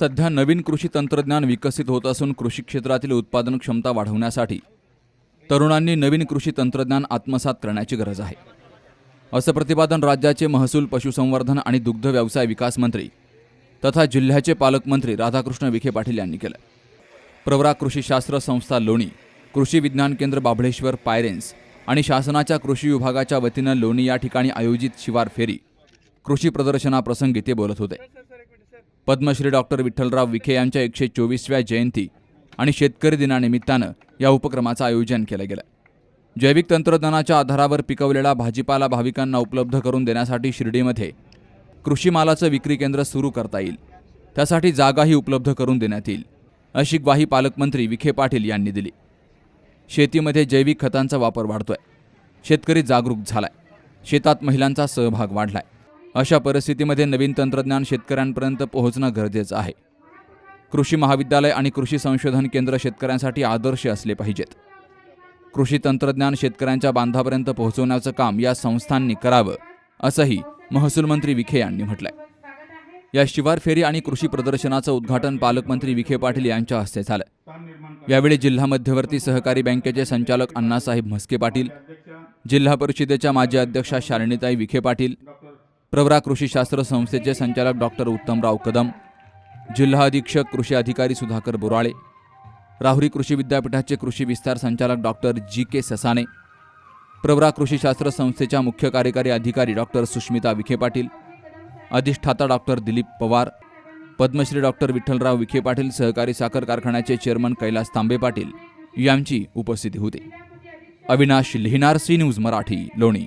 सध्या नवीन कृषी तंत्रज्ञान विकसित होत असून कृषी क्षेत्रातील उत्पादन क्षमता वाढवण्यासाठी तरुणांनी नवीन कृषी तंत्रज्ञान आत्मसात करण्याची गरज आहे. असं प्रतिपादन राज्याचे महसूल पशुसंवर्धन आणि दुग्ध व्यवसाय विकास मंत्री तथा जिल्ह्याचे पालकमंत्री राधाकृष्ण विखे पाटील यांनी केलं. प्रवरा कृषीशास्त्र संस्था लोणी कृषी विज्ञान केंद्र बाभळेश्वर पायरेन्स आणि शासनाच्या कृषी विभागाच्या वतीनं लोणी या ठिकाणी आयोजित शिवार फेरी कृषी प्रदर्शनाप्रसंगी ते बोलत होते. पद्मश्री डॉक्टर विठ्ठलराव विखे यांच्या एकशे चोवीसव्या जयंती आणि शेतकरी दिनानिमित्तानं या उपक्रमाचं आयोजन केलं गेलं. जैविक तंत्रज्ञानाच्या आधारावर पिकवलेला भाजीपाला भाविकांना उपलब्ध करून देण्यासाठी शिर्डीमध्ये कृषी मालाचं विक्री केंद्र सुरू करता येईल. त्यासाठी जागाही उपलब्ध करून देण्यात येईल अशी ग्वाही पालकमंत्री विखे पाटील यांनी दिली. शेतीमध्ये जैविक खतांचा वापर वाढतोय. शेतकरी जागरूक झालाय. शेतात महिलांचा सहभाग वाढलाय. अशा परिस्थितीमध्ये नवीन तंत्रज्ञान शेतकऱ्यांपर्यंत पोहोचणं गरजेचं आहे. कृषी महाविद्यालय आणि कृषी संशोधन केंद्र शेतकऱ्यांसाठी आदर्श असले पाहिजेत. कृषी तंत्रज्ञान शेतकऱ्यांच्या बांधापर्यंत पोहोचवण्याचं काम या संस्थांनी करावं असंही महसूल मंत्री विखे यांनी म्हटलंय. या शिवार फेरी आणि कृषी प्रदर्शनाचं उद्घाटन पालकमंत्री विखे पाटील यांच्या हस्ते झालं. यावेळी जिल्हा मध्यवर्ती सहकारी बँकेचे संचालक अण्णासाहेब म्हस्के पाटील जिल्हा परिषदेच्या माजी अध्यक्षा शालिनीताई विखे पाटील प्रवरा कृषीशास्त्र संस्थेचे संचालक डॉक्टर उत्तमराव कदम जिल्हा अधीक्षक कृषी अधिकारी सुधाकर बोराळे राहुरी कृषी विद्यापीठाचे कृषी विस्तार संचालक डॉक्टर जी के ससाने प्रवरा कृषीशास्त्र संस्थेच्या मुख्य कार्यकारी अधिकारी डॉक्टर सुष्मिता विखे पाटील अधिष्ठाता डॉक्टर दिलीप पवार पद्मश्री डॉक्टर विठ्ठलराव विखे पाटील सहकारी साखर कारखान्याचे चेअरमन कैलास तांबे पाटील यांची उपस्थिती होती. अविनाश लिहिणार सी न्यूज मराठी लोणी.